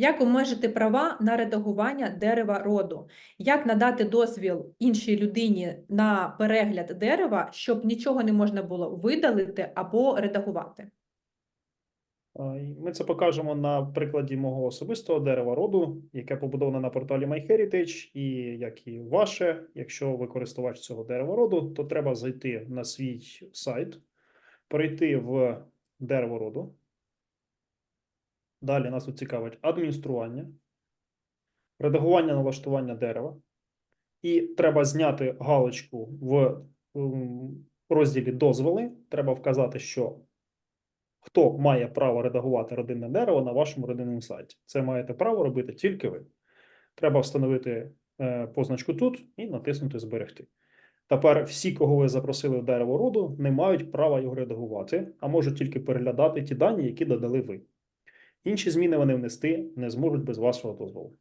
Як обмежити права на редагування дерева роду? Як надати дозвіл іншій людині на перегляд дерева, щоб нічого не можна було видалити або редагувати? Ми це покажемо на прикладі мого особистого дерева роду, яке побудоване на порталі MyHeritage, і як і ваше, якщо ви користувач цього дерева роду, то треба зайти на свій сайт, перейти в дерево роду. Далі нас тут цікавить адміністрування, редагування налаштування дерева. І треба зняти галочку в розділі дозволи. Треба вказати, що хто має право редагувати родинне дерево на вашому родинному сайті. Це маєте право робити тільки ви. Треба встановити е, позначку тут і натиснути Зберегти. Тепер всі, кого ви запросили в дерево роду, не мають права його редагувати, а можуть тільки переглядати ті дані, які додали ви. Інші зміни вони внести не зможуть без вашого дозволу.